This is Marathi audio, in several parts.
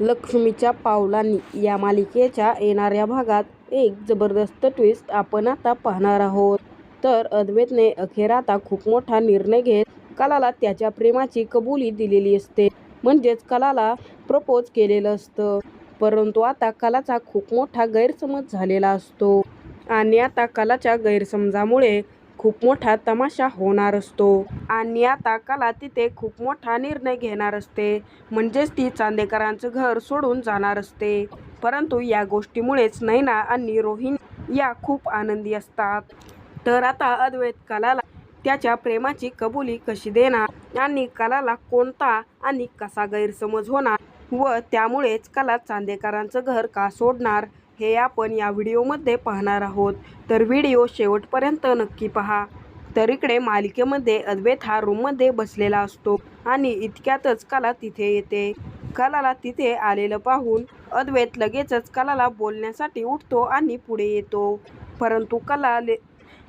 लक्ष्मीच्या पावलांनी या मालिकेच्या येणाऱ्या भागात एक जबरदस्त ट्विस्ट आपण आता पाहणार आहोत. तर अद्वैतने अखेर आता खूप मोठा निर्णय घेत कलाला त्याच्या प्रेमाची कबुली दिलेली असते. म्हणजेच कलाला प्रपोज केलेलं असतं. परंतु आता कलाचा खूप मोठा गैरसमज झालेला असतो. आणि आता कलाच्या गैरसमजामुळे खूप मोठा तमाशा होणार असतो. आणि आता कला तिथे खूप मोठा निर्णय घेणार असते. म्हणजेच ती चांदेकरांचं घर सोडून जाणार असते. परंतु या गोष्टीमुळेच नैना आणि रोहिणी या खूप आनंदी असतात. तर आता अद्वैत कलाला त्याच्या प्रेमाची कबुली कशी देणार? आणि कलाला कोणता आणि कसा गैरसमज होणार? व त्यामुळेच कला चांदेकरांचं घर का सोडणार? हे आपण या व्हिडिओमध्ये पाहणार आहोत. तर व्हिडिओ शेवटपर्यंत नक्की पहा. तर इकडे मालिकेमध्ये अद्वैत हा रूममध्ये बसलेला असतो आणि इतक्यातच कला तिथे येते. कलाला तिथे आलेलं पाहून अद्वैत लगेचच कलाला बोलण्यासाठी उठतो आणि पुढे येतो. परंतु कला ले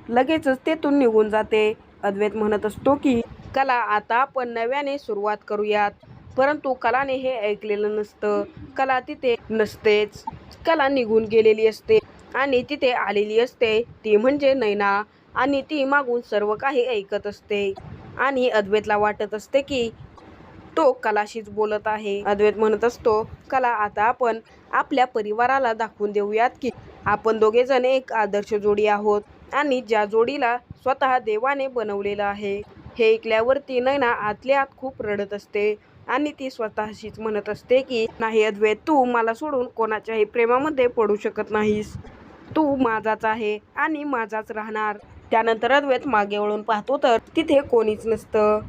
लगेचच तेथून निघून जाते. अद्वैत म्हणत असतो की कला आता आपण नव्याने सुरुवात करूयात. परंतु कलाने हे ऐकलेलं नसतं. कला तिथे नसतेच. कला निघून गेलेली असते. आणि तिथे आलेली असते. ती म्हणजे नैना. आणि ती मागून सर्व काही ऐकत असते. आणि अद्वैतला वाटत असते की तो कलाशीच बोलत आहे. अद्वैत म्हणत असतो कला आता आपण आपल्या परिवाराला दाखवून देऊयात की आपण दोघे जण एक आदर्श जोडी आहोत. आणि ज्या जोडीला स्वतः देवाने बनवलेलं आहे. हे ऐकल्यावरती नैना आतल्या आत खूप रडत असते. आणि ती स्वतःशीच म्हणत असते की नाही अद्वैत तू मला सोडून कोणाच्याही प्रेमामध्ये पडू शकत नाहीस. तू माझाच आहे आणि माझाच राहणार. त्यानंतर अद्वैत मागे वळून पाहतो तर तिथे कोणीच नसतं.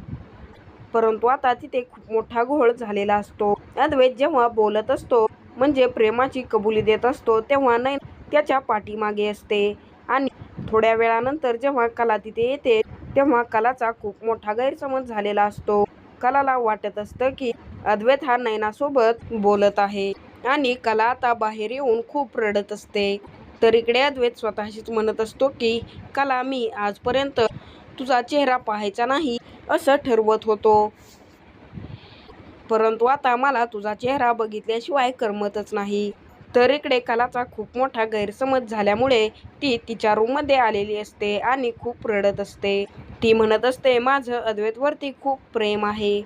परंतु आता तिथे खूप मोठा घोळ झालेला असतो. अद्वैत जेव्हा बोलत असतो म्हणजे प्रेमाची कबुली देत असतो तेव्हा नाही त्याच्या पाठीमागे असते. आणि थोड्या वेळानंतर जेव्हा कला तिथे येते तेव्हा कलाचा खूप मोठा गैरसमज झालेला असतो. कलाला वाटत असतं की अद्वैत हा नैनासोबत बोलत आहे. आणि कला आता बाहेर येऊन खूप रडत असते. तर इकडे अद्वैत स्वतःशीच म्हणत असतो की कला मी आजपर्यंत तुझा चेहरा पाहायचा नाही असं ठरवत होतो. परंतु आता मला तुझा चेहरा बघितल्याशिवाय करमतच नाही. तर इकडे कलाचा खूप मोठा गैरसमज झाल्यामुळे ती तिच्या रूममध्ये आलेली असते आणि खूप रडत असते. ती म्हणत असते माझं अद्वैतवरती खूप प्रेम आहे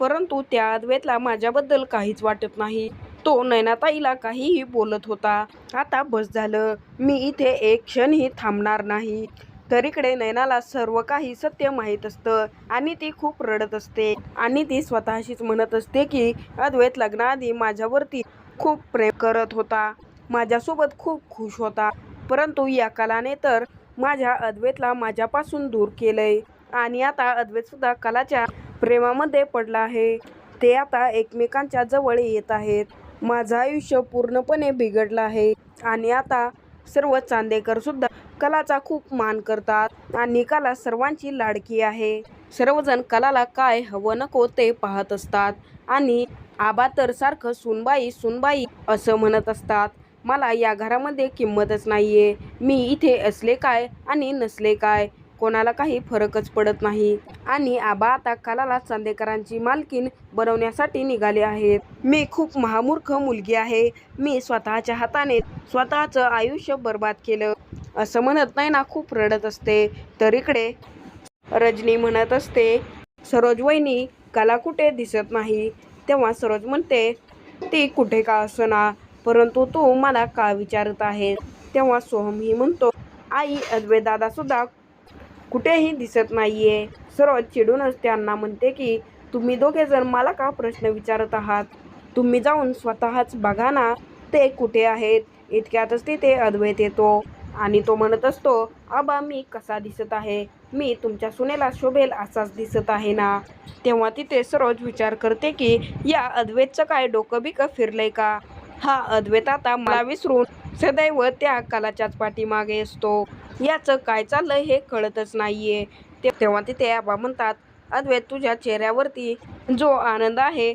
परंतु त्या अद्वैतला माझ्याबद्दल काहीच वाटत नाही. तो नैनाताईला काहीही बोलत होता. आता बस झालं. मी इथे एक क्षणही थांबणार नाही. तर इकडे नैनाला सर्व काही सत्य माहीत असतं आणि ती खूप रडत असते. आणि ती स्वतःशीच म्हणत असते की अद्वैत लग्नाआधी माझ्यावरती खूप प्रेम करत होता. माझ्यासोबत खूप खुश होता. परंतु या कलाने तर माझ्या अद्वैतला माझ्यापासून दूर केलंय. आणि आता अद्वैत सुद्धा कलाच्या प्रेमामध्ये पडला आहे. ते आता एकमेकांच्या जवळ येत आहेत. माझं आयुष्य पूर्णपणे बिघडलं आहे. आणि आता सर्व चांदेकर सुद्धा कलाचा खूप मान करतात आणि कला सर्वांची लाडकी आहे. सर्वजण कलाला काय हवं नको ते पाहत असतात आणि आबा तर सारखं सुनबाई सुनबाई असं म्हणत असतात. मला या घरामध्ये किंमतच नाहीये. मी इथे असले काय आणि नसले काय? कोणाला काही फरकच पडत नाही. आणि आबा आता कलाला चांदेकरांची मालकीन बनवण्यासाठी निघाले आहेत. मी खूप महामूर्ख मुलगी आहे. मी स्वतःच्या हाताने स्वतःचं आयुष्य बर्बाद केलं. असं म्हणत नाही ना खूप रडत असते. तर इकडे रजनी म्हणत असते सरोज वहिनी कला कुठे दिसत नाही? तेव्हा सरोज म्हणते ती कुठे का असना? परंतु तू मला का विचारत आहे? तेव्हा सोहमही म्हणतो आई अद्वे दादा सुद्धा कुठेही दिसत नाहीये. सरोज चिडूनच त्यांना म्हणते की तुम्ही दोघे जण मला का प्रश्न विचारत आहात? तुम्ही जाऊन स्वतःच बघा ना ते कुठे आहेत? इतक्यातच तिथे अद्वैत येतो आणि तो म्हणत असतो आबा मी कसा दिसत आहे? मी तुमच्या सुनेला शोभेल असाच दिसत आहे ना? तेव्हा तिथे सरोज विचार करते की या अद्वैतचं काय डोकं बिकं फिरलंय का? हा अद्वैत आता मला विसरून सदैव त्या कलाच्याच पाठीमागे असतो. याचं काय चाललंय हे कळतच नाहीये. ते तेव्हा तिथे आबा म्हणतात अद्वैत तुझ्या चेहऱ्यावरती जो आनंद आहे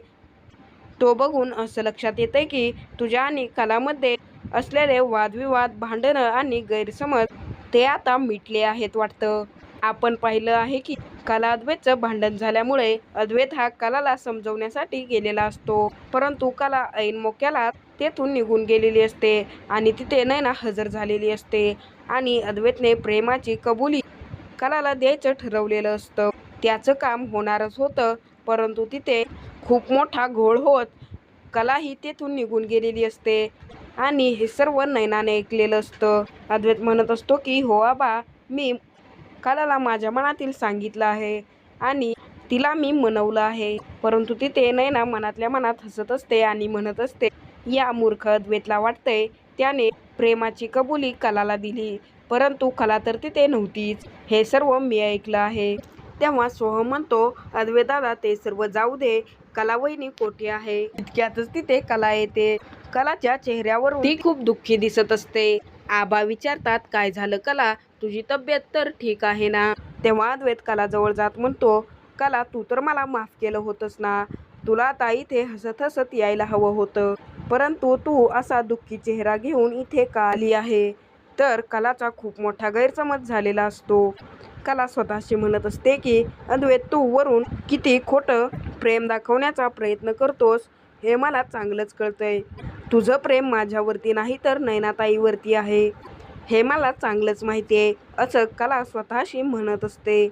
तो बघून असं लक्षात येतंय की तुझ्या आणि कलामध्ये असलेले वादविवाद भांडणं आणि गैरसमज ते आता मिटले आहेत वाटतं. आपण पाहिलं आहे की कला अद्वैतचं भांडण झाल्यामुळे अद्वैत हा कलाला समजवण्यासाठी गेलेला असतो. परंतु कला ऐन मोक्याला तेथून निघून गेलेली असते आणि तिथे नैना हजर झालेली असते आणि अद्वैतने प्रेमाची कबुली कलाला द्यायचं ठरवलेलं असतं. त्याचं काम होणारच होतं परंतु तिथे खूप मोठा घोळ होत कलाही तेथून निघून गेलेली असते आणि हे सर्व नैनाने ऐकलेलं असतं. अद्वैत म्हणत असतो की हो आबा मी कलाला माझ्या मनातील सांगितलं आहे आणि तिला मी मनवलं आहे. परंतु तिथे नैना मनातल्या मनात हसत असते आणि म्हणत असते या मूर्ख द्वेतला वाटतंय त्याने प्रेमाची कबुली कलाला दिली. परंतु कला तर तिथे नव्हतीच. हे सर्व मी ऐकलं आहे. तेव्हा सोहम म्हणतो अद्वेताला ते सर्व जाऊ दे. कला वहिनी कोठे आहे? इतक्यातच तिथे कला येते. कलाच्या चेहऱ्यावर ती खूप दुःखी दिसत असते. आबा विचारतात काय झालं कला? तुझी तब्येत तर ठीक आहे ना? तेव्हा अद्वैत कला जवळ जात म्हणतो कला तू तर मला माफ केलं होतंस ना? तुला आता इथे हसत हसत यायला हवं होतं. परंतु तू असा दुःखी चेहरा घेऊन इथे का आली आहे? तर कलाचा खूप मोठा गैरसमज झालेला असतो. कला स्वतःशी म्हणत असते की अद्वैत तू वरून किती खोटं प्रेम दाखवण्याचा प्रयत्न करतोस हे मला चांगलंच कळतंय. तुझं प्रेम माझ्यावरती नाही तर नैनाताईवरती आहे. हे मला चांगलंच माहिती आहे असं कला स्वतःशी म्हणत असते.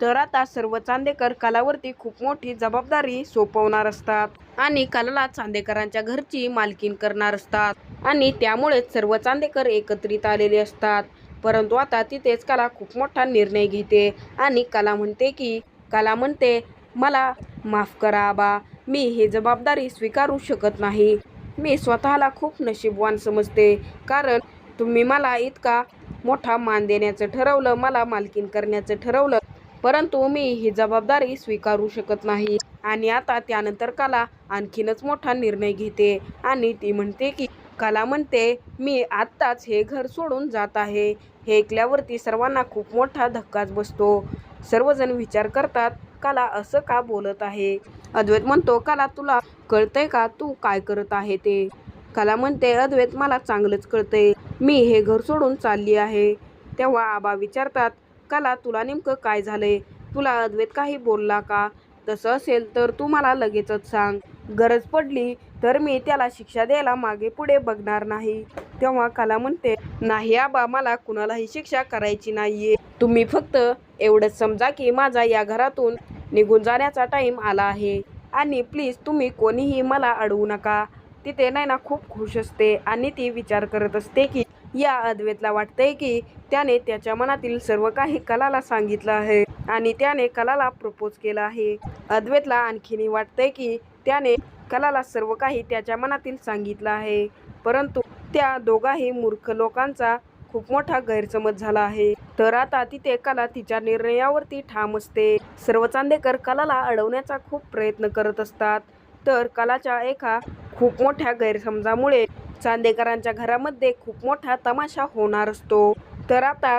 तर आता सर्व चांदेकर कलावरती खूप मोठी जबाबदारी सोपवणार असतात आणि कलाला चांदेकरांच्या घरची मालकीन करणार असतात आणि त्यामुळेच सर्व चांदेकर एकत्रित आलेले असतात. परंतु आता तिथेच कला खूप मोठा निर्णय घेते आणि कला म्हणते की कला म्हणते मला माफ करा आबा मी ही जबाबदारी स्वीकारू शकत नाही. मी स्वतःला खूप नशीबवान समजते कारण तुम्ही मला इतका मोठा मान देण्याचं ठरवलं मला मालकीन करण्याचं ठरवलं परंतु मी ही जबाबदारी स्वीकारू शकत नाही. आणि आता त्यानंतर कला आणखीनच मोठा निर्णय घेते आणि ती म्हणते की कला म्हणते मी आत्ताच हे घर सोडून जात आहे. हे ऐकल्यावरती सर्वांना खूप मोठा धक्काच बसतो. सर्वजण विचार करतात कला असं का बोलत आहे? अद्वैत म्हणतो कला तुला कळतंय का? तू काय करत आहे ते? कला म्हणते अद्वैत मला चांगलंच कळतंय. मी हे घर सोडून चालली आहे. तेव्हा आबा विचारतात कला तुला नेमकं काय झालंय? तुला अद्वैत काही बोलला का? तसं असेल तर तू मला लगेचच सांग. गरज पडली तर मी त्याला शिक्षा द्यायला मागे पुढे बघणार नाही. तेव्हा कला म्हणते नाही आबा मला कुणालाही शिक्षा करायची नाहीये. तुम्ही फक्त एवढंच समजा की माझा या घरातून निघून जाण्याचा टाईम आला आहे. आणि प्लीज तुम्ही कोणीही मला अडवू नका. तिथे नाही ना खूप खुश असते आणि ती विचार करत असते की या अद्वैतला वाटतंय की त्याने त्याच्या मनातील सर्व काही कलाला सांगितलं आहे आणि त्याने कलाला प्रपोज केला आहे. अद्वैतला आणखीनही वाटतंय की त्याने कलाला सर्व काही त्याच्या मनातील सांगितलं आहे. परंतु त्या दोघाही मूर्ख लोकांचा खूप मोठा गैरसमज झाला आहे. तर आता तिथे कला तिच्या निर्णयावरती ठाम असते. सर्व चांदेकर कलाला अडवण्याचा खूप प्रयत्न करत असतात. तर कलाच्या एका खूप मोठ्या गैरसमजामुळे चांदेकरांच्या घरामध्ये खूप मोठा तमाशा होणार असतो. तर आता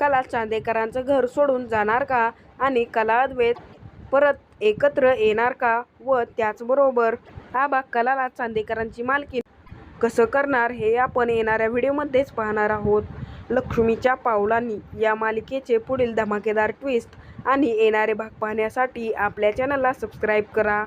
कला चांदेकरांचं घर सोडून जाणार का? आणि कला अद्वैत परत एकत्र येणार का? व त्याचबरोबर आबा कलाला चांदेकरांची मालकी कसं करणार हे आपण येणाऱ्या व्हिडिओमध्येच पाहणार आहोत. लक्ष्मीच्या पावलांनी या मालिकेचे पुढील धमाकेदार ट्विस्ट आणि येणारे भाग पाहण्यासाठी आपल्या चॅनलला सबस्क्राईब करा.